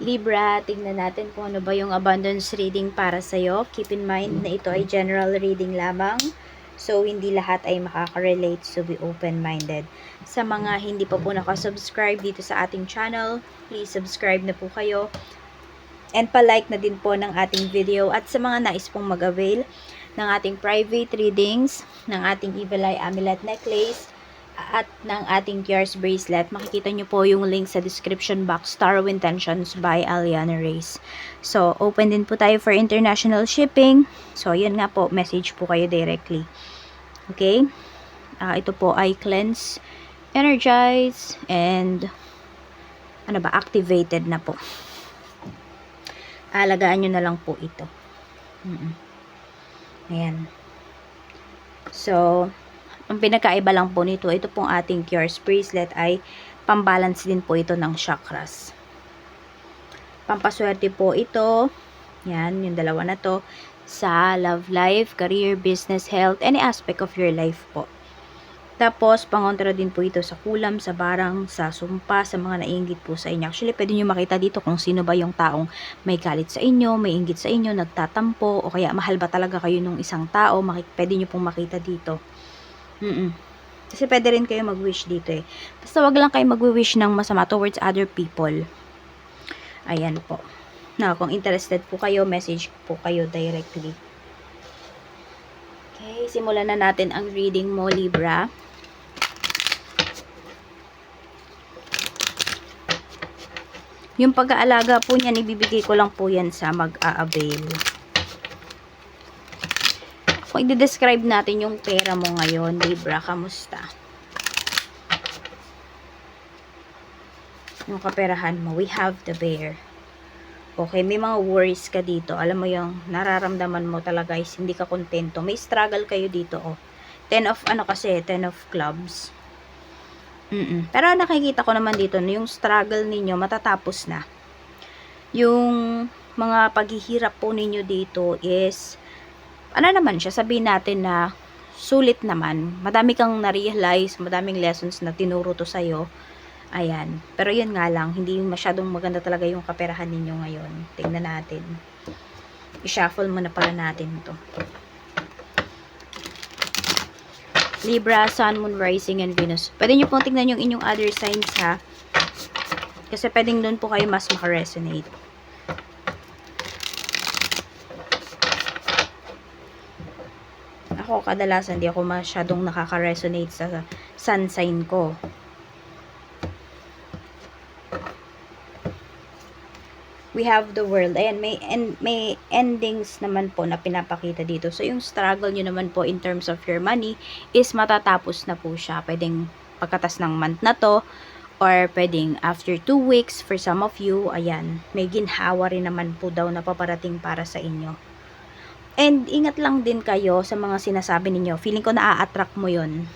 Libra, tingnan natin kung ano ba yung abundance reading para sa'yo. Keep in mind na ito ay general reading lamang. So, hindi lahat ay makaka-relate. So, be open-minded. Sa mga hindi pa po nakasubscribe dito sa ating channel, please subscribe na po kayo. And pa-like na din po ng ating video. At sa mga nais pong mag-avail ng ating private readings, ng ating Evil Eye Amulet Necklace, at ng ating Cures Bracelet. Makikita nyo po yung link sa description box, Star of Intentions by Aliana Reyes. So, open din po tayo for international shipping. So, yun nga po, message po kayo directly. Okay? Ah, ito po ay cleanse, energize, and ano ba, activated na po. Alagaan nyo na lang po ito. Mm Ayan. So, ang pinakaiba lang po nito, ito pong ating Cures Bracelet ay pambalance din po ito ng chakras. Pampaswerte po ito, yan, yung dalawa na to, sa love life, career, business, health, any aspect of your life po. Tapos, pangontra din po ito sa kulam, sa barang, sa sumpa, sa mga nainggit po sa inyo. Actually, pwede nyo makita dito kung sino ba yung taong may galit sa inyo, may inggit sa inyo, nagtatampo, o kaya mahal ba talaga kayo nung isang tao, pwede nyo pong makita dito. Mm Kasi pwede rin kayo mag-wish dito eh. Basta wag lang kayo mag-wish ng masama towards other people. Ayan po. Na, kung interested po kayo, message po kayo directly. Okay, simulan na natin ang reading mo, Libra. Yung pag-aalaga po niyan, ibibigay ko lang po yan sa mag-a-avail. Kung i-describe natin yung pera mo ngayon, Libra, kamusta? Yung kaperahan mo, we have the bear. Okay, may mga worries ka dito. Alam mo yung nararamdaman mo talaga is hindi ka kontento. May struggle kayo dito, oh. Ten of, ano kasi, ten of clubs. Mm Pero nakikita ko naman dito yung struggle ninyo matatapos na. Yung mga paghihirap po ninyo dito is ano naman siya, sabihin natin na sulit naman. Madami kang na-realize, madaming lessons na tinuro to sa'yo. Ayan. Pero yun nga lang, hindi masyadong maganda talaga yung kaperahan ninyo ngayon. Tingnan natin. I-shuffle muna pala natin to. Libra, Sun, Moon, Rising, and Venus. Pwede nyo pong tingnan yung inyong other signs ha. Kasi pwedeng doon po kayo mas makaresonate. Ako, kadalasan, di ako masyadong nakaka-resonate sa sun sign ko. We have the world. Ayan, may, en, may endings naman po na pinapakita dito. So, yung struggle nyo naman po in terms of your money is matatapos na po siya. Pwedeng pagkatas ng month na to or pwedeng after 2 weeks for some of you, ayan, may ginhawa rin naman po daw na paparating para sa inyo. And ingat lang din kayo sa mga sinasabi ninyo. Feeling ko na-attract mo yun.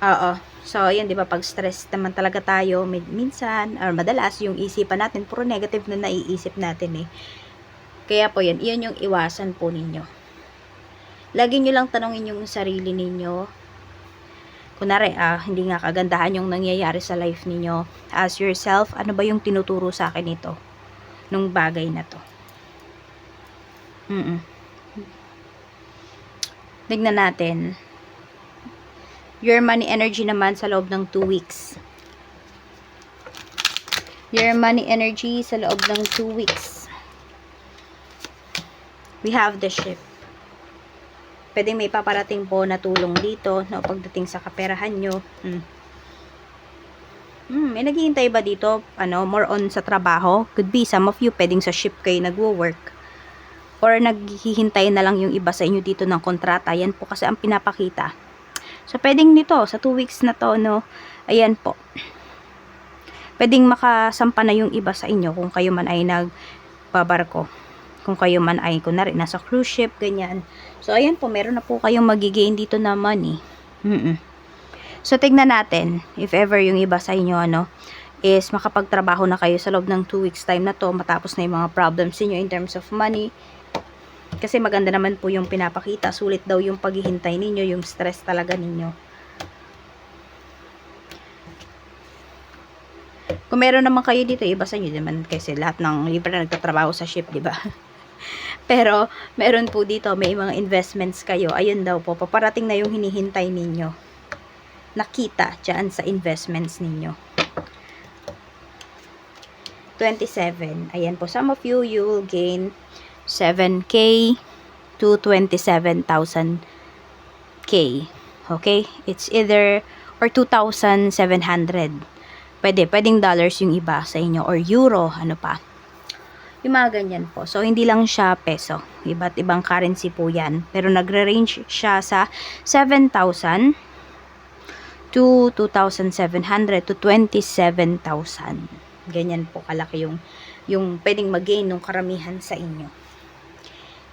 Oo. So, ayan, di ba, pag stress naman talaga tayo, min- minsan, or madalas, yung isipan natin, puro negative na naiisip natin eh. Kaya po yan, iyon yung iwasan po ninyo. Lagi nyo lang tanongin yung sarili ninyo. Kunwari, ah, hindi nga kagandahan yung nangyayari sa life ninyo. Ask yourself, ano ba yung tinuturo sa akin ito? Nung bagay na to. Mm Tignan natin. Your money energy naman sa loob ng 2 weeks. Your money energy sa loob ng 2 weeks. We have the ship. Pwede may paparating po na tulong dito no, pagdating sa kaperahan nyo. Hmm. Hmm, may naghihintay ba dito? Ano, more on sa trabaho? Could be some of you pwedeng sa ship kayo nagwo-work or naghihintay na lang yung iba sa inyo dito ng kontrata. Yan po kasi ang pinapakita. So, pwedeng nito, sa 2 weeks na to, no, ayan po. Pwedeng makasampa na yung iba sa inyo kung kayo man ay nagbabarko. Kung kayo man ay, kunwari, nasa cruise ship, ganyan. So, ayan po, meron na po kayong magigain dito na money. Mm -mm. So, tignan natin, if ever yung iba sa inyo, ano, is makapagtrabaho na kayo sa loob ng 2 weeks time na to, matapos na yung mga problems niyo in terms of money, kasi maganda naman po yung pinapakita. Sulit daw yung paghihintay ninyo, yung stress talaga ninyo. Kung meron naman kayo dito, iba sa inyo naman kasi lahat ng libre na nagtatrabaho sa ship, di ba? Pero, meron po dito, may mga investments kayo. Ayun daw po, paparating na yung hinihintay ninyo. Nakita dyan sa investments ninyo. 27. Ayan po, some of you, you will gain 7K to 27,000K. Okay? It's either, or 2,700. Pwede, pwedeng dollars yung iba sa inyo, or euro, ano pa. Yung mga ganyan po. So, hindi lang siya peso. Iba't ibang currency po yan. Pero nagre-range siya sa 7,000 to 2,700 to 27,000. Ganyan po kalaki yung, yung pwedeng mag-gain ng karamihan sa inyo.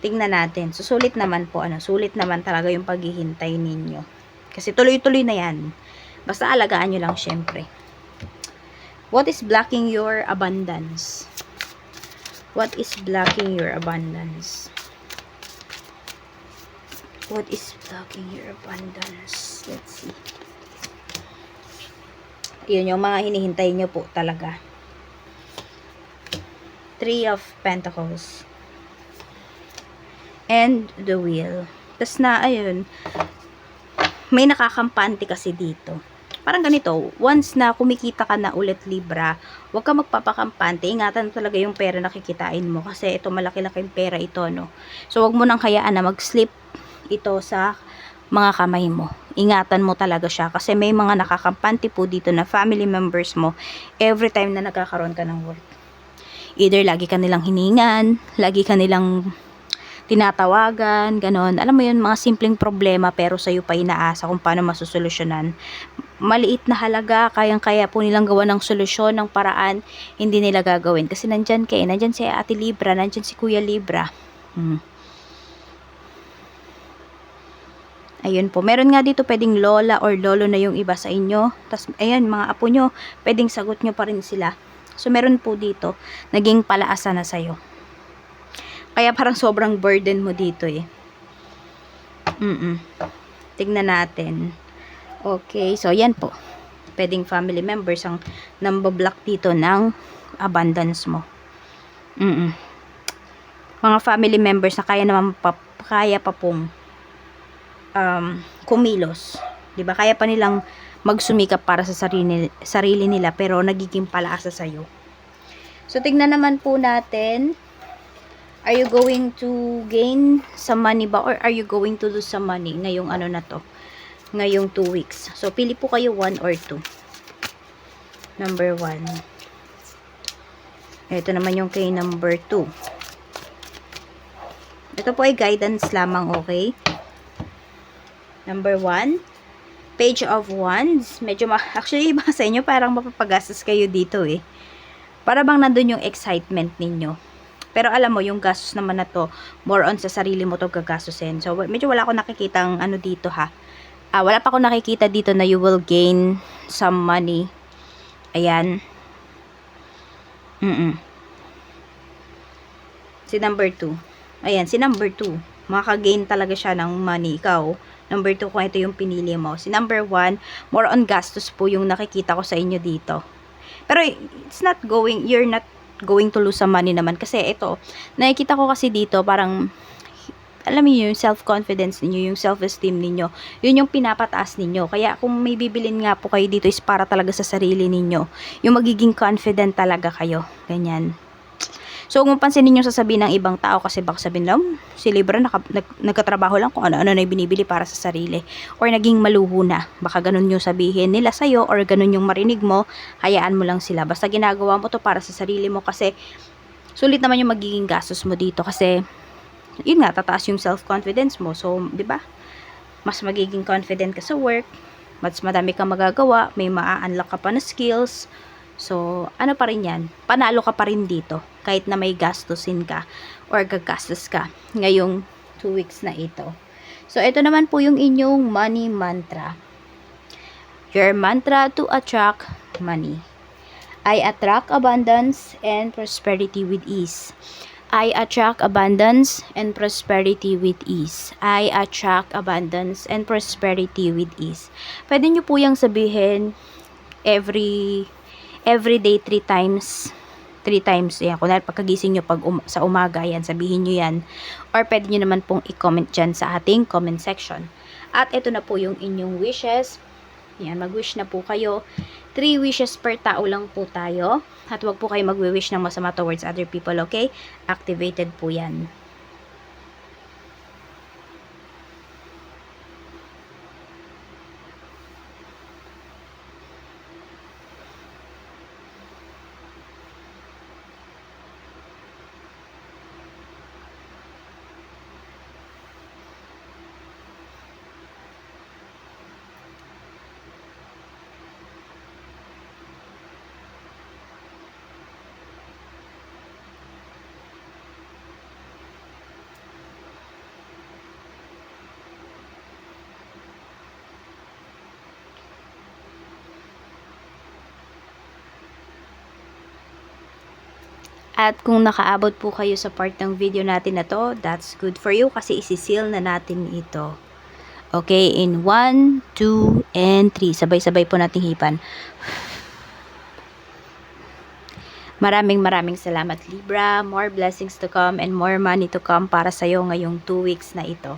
Tingnan natin. Susulit naman po. Ano, sulit naman talaga yung paghihintay ninyo. Kasi tuloy-tuloy na yan. Basta alagaan nyo lang syempre. What is blocking your abundance? What is blocking your abundance? What is blocking your abundance? Let's see. Yun yung mga hinihintay nyo po talaga. Three of Pentacles. And the Wheel. Tapos na, ayun, may nakakampante kasi dito. Parang ganito, once na kumikita ka na ulit Libra, huwag ka magpapakampante, ingatan talaga yung pera na kikitain mo kasi ito malaki-laking pera ito, no. So, wag mo nang hayaan na mag-slip ito sa mga kamay mo. Ingatan mo talaga siya kasi may mga nakakampante po dito na family members mo every time na nagkakaroon ka ng work. Either lagi ka nilang hiningan, lagi ka nilang tinatawagan, ganon. Alam mo yun, mga simpleng problema pero sa'yo pa inaasa kung paano masusolusyonan. Maliit na halaga, kayang-kaya po nilang gawa ng solusyon, ng paraan, hindi nila gagawin. Kasi nandyan kayo, nandyan si Ate Libra, nandyan si Kuya Libra. Hmm. Ayun po. Meron nga dito pwedeng lola or lolo na yung iba sa inyo. Tapos, ayan, mga apo nyo, pwedeng sagot nyo pa rin sila. So, meron po dito, naging palaasa na sa'yo. Kaya parang sobrang burden mo dito eh. Mm-mm. Tignan natin. Okay, so yan po. Pwedeng family members ang nambablock dito ng abundance mo. Mm-mm. Mga family members na kaya naman pa, kaya pa pong um, kumilos. 'Di ba? Kaya pa nilang magsumikap para sa sarili, sarili nila pero nagiging palaasa sa iyo. So tignan naman po natin Are you going to gain some money ba or are you going to lose some money ngayong ano na to? Ngayong 2 weeks. So pili po kayo 1 or 2. Number 1. Ito naman yung kay number 2. Ito po ay guidance lamang, okay? Number 1, page of wands. Medyo, ma actually, iba sa inyo, parang mapapagastos kayo dito eh. Para bang nandun yung excitement ninyo. Pero alam mo, yung gastos naman na to, more on sa sarili mo to gagastusin. So, medyo wala ako nakikitang ano dito ha. Ah, wala pa ako nakikita dito na you will gain some money. Ayan. Mm-mm. Si number 2. Ayan, si number 2. Makaka-gain talaga siya ng money. Ikaw, number 2 kung ito yung pinili mo. Si number 1, more on gastos po yung nakikita ko sa inyo dito. Pero it's not going, you're not going to lose some money naman. Kasi ito, nakikita ko kasi dito, parang, alam niyo yung self-confidence ninyo, yung self-esteem ninyo, yun yung pinapataas ninyo. Kaya kung may bibilin nga po kayo dito is para talaga sa sarili ninyo. Yung magiging confident talaga kayo. Ganyan. So, kung pansin ninyo sasabihin ng ibang tao kasi baka sabihin lang, si Libra naka, nag, nagkatrabaho lang kung ano-ano na binibili para sa sarili. Or naging maluho na. Baka ganun yung sabihin nila sa'yo or ganun yung marinig mo, hayaan mo lang sila. Basta ginagawa mo to para sa sarili mo kasi sulit naman yung magiging gastos mo dito kasi yun nga, tataas yung self-confidence mo. So, di ba? Mas magiging confident ka sa work, mas madami kang magagawa, may maa-unlock ka pa na skills, So, ano pa rin yan? Panalo ka pa rin dito. Kahit na may gastusin ka or gagastos ka ngayong 2 weeks na ito. So, ito naman po yung inyong money mantra. Your mantra to attract money. I attract abundance and prosperity with ease. I attract abundance and prosperity with ease. I attract abundance and prosperity with ease. Pwede nyo po yung sabihin every every day 3 times 3 times yan kunwari pagkagising nyo pag um- sa umaga yan sabihin nyo yan. Or pwede nyo naman pong i-comment dyan sa ating comment section. At ito na po yung inyong wishes. Yan mag-wish na po kayo. 3 wishes per tao lang po tayo. At wag po kayo magwi-wish ng masama towards other people okay? Activated po yan At kung nakaabot po kayo sa part ng video natin na to, that's good for you kasi isisil na natin ito. Okay, in 1, 2, and 3. Sabay-sabay po nating hipan. Maraming maraming salamat Libra. More blessings to come and more money to come para sa'yo ngayong 2 weeks na ito.